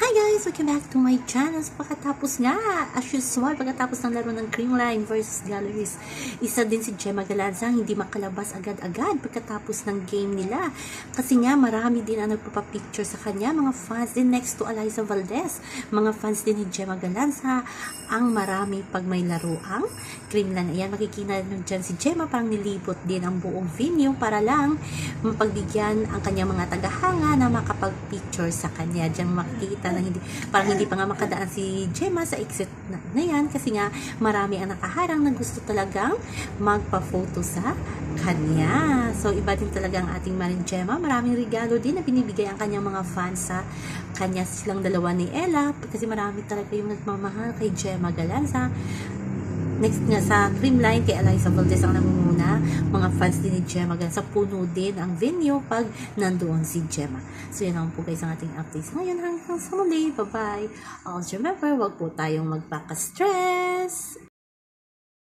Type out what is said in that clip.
Hi guys! Welcome back to my channel. So, pagkatapos nga, as usual, pagkatapos ng laro ng Creamline versus Galleries, isa din si Gemma Galanza hindi makalabas agad-agad pagkatapos ng game nila. Kasi nga, marami din ang nagpapapicture sa kanya, mga fans din next to Eliza Valdez. Mga fans din ni Gemma Galanza ang marami pag may laro ang Creamline. Ayan, makikita nyo dyan si Gemma parang nilibot din ang buong venue para lang mapagbigyan ang kanyang mga tagahanga na makapag-picture sa kanya. Diyan makikita na hindi, parang hindi pa nga makadaan si Gemma sa exit na, na yan kasi nga marami ang nakaharang na gusto talagang magpa-photo sa kanya. So, iba din talaga ang ating Marin Gemma. Maraming regalo din na binibigay ang kanyang mga fans sa kanya silang dalawa ni Ella kasi marami talaga yung nagmamahal kay Gemma Galanza. Next nga sa Creamline kay Eliza Valdez ang nangunguna. Mga fans din ni Gemma Galanza. Puno din ang venue pag nandoon si Gemma. So yan lang po guys ang ating updates ngayon hanggang sa muli. Bye-bye. Always remember, wag po tayong magpaka-stress.